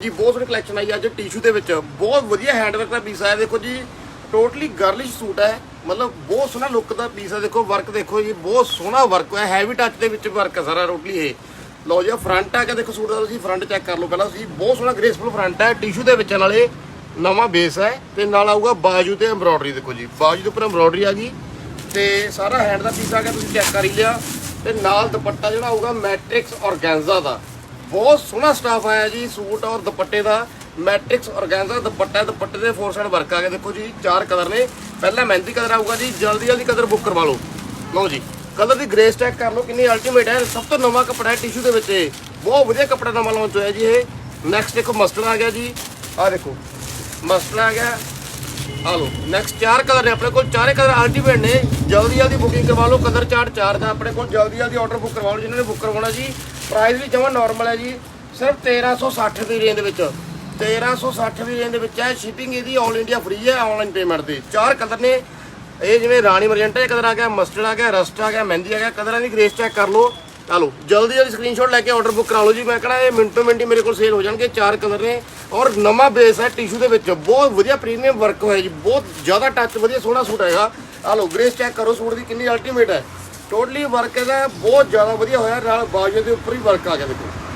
ਜੀ, ਬਹੁਤ ਸੋਹਣੀ ਕਲੈਕਸ਼ਨ ਆਈ ਅੱਜ ਟਿਸ਼ੂ ਦੇ ਵਿੱਚ। ਬਹੁਤ ਵਧੀਆ ਹੈਂਡਵਰਕ ਦਾ ਪੀਸ ਆਇਆ। ਦੇਖੋ ਜੀ ਟੋਟਲੀ ਗਰਲਿਸ਼ ਸੂਟ ਹੈ। ਮਤਲਬ ਬਹੁਤ ਸੋਹਣਾ ਲੁੱਕ ਦਾ ਪੀਸ ਹੈ। ਦੇਖੋ ਵਰਕ ਦੇਖੋ ਜੀ, ਬਹੁਤ ਸੋਹਣਾ ਵਰਕ ਹੈ। ਹੈਵੀ ਟੱਚ ਦੇ ਵਿੱਚ ਵਰਕ ਹੈ ਸਾਰਾ ਟੋਟਲੀ ਇਹ। ਲਓ ਜੀ ਫਰੰਟ ਆ ਕੇ ਦੇਖੋ, ਸੂਟ ਦਾ ਤੁਸੀਂ ਫਰੰਟ ਚੈੱਕ ਕਰ ਲਓ ਪਹਿਲਾਂ। ਤੁਸੀਂ ਬਹੁਤ ਸੋਹਣਾ ਗ੍ਰੇਸਫੁਲ ਫਰੰਟ ਹੈ। ਟਿਸ਼ੂ ਦੇ ਵਿੱਚ ਨਾਲੇ ਨਵਾਂ ਬੇਸ ਹੈ। ਤੇ ਨਾਲ ਆਊਗਾ ਬਾਜੂ ਤੇ ਐਮਬ੍ਰੋਇਡਰੀ ਦੇਖੋ ਜੀ। ਬਾਜੂ ਦੇ ਉੱਪਰ ਐਮਬ੍ਰੋਇਡਰੀ ਆ ਗਈ। ਤੇ ਸਾਰਾ ਹੈਂਡ ਦਾ ਪੀਸ ਆ ਗਿਆ। ਤੁਸੀਂ ਚੈੱਕ ਕਰ ਹੀ ਲਿਆ। ਤੇ ਨਾਲ ਦੁਪੱਟਾ ਜਿਹੜਾ ਆਊਗਾ ਮੈਟ੍ਰਿਕਸ ਔਰਗੈਂਜ਼ਾ ਦਾ। ਬਹੁਤ ਸੋਹਣਾ ਸਟਾਫ ਆਇਆ ਜੀ, ਸੂਟ ਔਰ ਦੁਪੱਟੇ ਦਾ ਮੈਟ੍ਰਿਕਸ ਔਰਗੈਂਜ਼ਾ ਦੁਪੱਟਾ, ਦੁਪੱਟੇ ਦੇ ਫੋਰ ਵਰਕ ਆ ਗਿਆ ਦੇਖੋ ਜੀ, ਚਾਰ ਕਲਰ ਨੇ। ਪਹਿਲਾ ਮਹਿੰਦੀ ਕਲਰ ਆਊਗਾ ਜੀ, ਜਲਦੀ ਜਲਦੀ ਕਲਰ ਬੁੱਕ ਕਰਵਾ ਲਓ। ਲਓ ਜੀ ਕਲਰ ਦੀ ਗ੍ਰੇ ਟੈਕ ਕਰ ਲਓ ਕਿੰਨੀ ਅਲਟੀਮੇਟ ਹੈ। ਸਭ ਤੋਂ ਨਵਾਂ ਕੱਪੜਾ ਹੈ ਟਿਸ਼ੂ ਦੇ ਵਿੱਚ ਇਹ। ਬਹੁਤ ਵਧੀਆ ਕੱਪੜਾ ਨਵਾਂ ਲਾਂਚ ਹੋਇਆ ਜੀ ਇਹ। ਨੈਕਸਟ ਦੇਖੋ ਮਸਟਰ ਆ ਗਿਆ ਜੀ। ਆਹ ਦੇਖੋ ਮਸਟਰ ਆ ਗਿਆ। ਆ ਲਓ। ਨੈਕਸਟ ਚਾਰ ਕਲਰ ਨੇ ਆਪਣੇ ਕੋਲ। ਚਾਰੇ ਕਲਰ ਅਲਟੀਮੇਟ ਨੇ। ਜਲਦੀ ਜਲਦੀ ਬੁਕਿੰਗ ਕਰਵਾ ਲਓ। ਕਲਰ ਚਾਰਟ ਚਾਰ ਦਾ ਆਪਣੇ ਕੋਲ। ਜਲਦੀ ਜਲਦੀ ਆਰਡਰ ਬੁੱਕ ਕਰਵਾ ਲਓ। ਜਿਨ੍ਹਾਂ ਨੇ ਬੁੱਕ ਕਰਵਾਉਣਾ ਜੀ। ਪ੍ਰਾਈਸ ਵੀ ਜਮਾਂ ਨਾਰਮਲ ਹੈ ਜੀ। ਸਿਰਫ 1360 ਦੀ ਰੇਂਜ ਦੇ ਵਿੱਚ। 1360 ਦੀ ਰੇਂਜ ਦੇ ਵਿੱਚ ਹੈ। ਸ਼ਿਪਿੰਗ ਇਹਦੀ 올 ਇੰਡੀਆ ਫ੍ਰੀ ਹੈ ਆਨਲਾਈਨ ਪੇਮੈਂਟ ਤੇ। ਚਾਰ ਕਲਰ ਨੇ। ਇਹ ਜਿਵੇਂ ਰਾਣੀ ਮਰਜੈਂਟਾ ਕਲਰ ਆ ਗਿਆ ਮਸਟਰਡ ਆ ਗਿਆ ਰਸਟ ਆ ਗਿਆ, ਮਹਿੰਦੀ ਆ ਗਿਆ। ਕਲਰਾਂ ਦੀ ਗ੍ਰੇਸ ਚੈੱਕ ਕਰ ਲਓ। ਆ ਲਓ। ਜਲਦੀ ਜਲਦੀ ਸਕਰੀਨਸ਼ਾਟ ਲੈ ਕੇ ਆਰਡਰ ਬੁੱਕ ਕਰਾ ਲਓ ਜੀ। ਮੈਂ ਕਹਣਾ ਇਹ ਮਿੰਟੋ ਮਿੰਟ ਹੀ ਮੇਰੇ ਕੋਲ ਸੇਲ ਹੋ ਜਾਣਗੇ। ਚਾਰ ਕਲਰ ਨੇ। ਔਰ ਨਵਾਂ ਬੇਸ ਹੈ ਟਿਸ਼ੂ ਦੇ ਵਿੱਚ। ਬਹੁਤ ਵਧੀਆ ਪ੍ਰੀਮੀਅਮ ਵਰਕ ਹੋਇਆ ਜੀ। ਬਹੁਤ ਜ਼ਿਆਦਾ ਟੱਚ ਵਧੀਆ ਸੋਹਣਾ ਸੂਟ ਹੈਗਾ। ਆ ਲਓ ਗ੍ਰੇਸ ਚੈੱਕ ਕਰੋ ਸੂਟ ਦੀ ਕਿੰਨੀ ਅਲਟੀਮੇਟ ਹੈ। ਟੋਟਲੀ ਵਰਕ ਇਹਦਾ, ਬਹੁਤ ਜ਼ਿਆਦਾ ਵਧੀਆ ਹੋਇਆ। ਨਾਲ ਬਾਜੂ ਦੇ ਉੱਪਰ ਹੀ ਵਰਕ ਆ ਗਿਆ ਦੇਖੋ।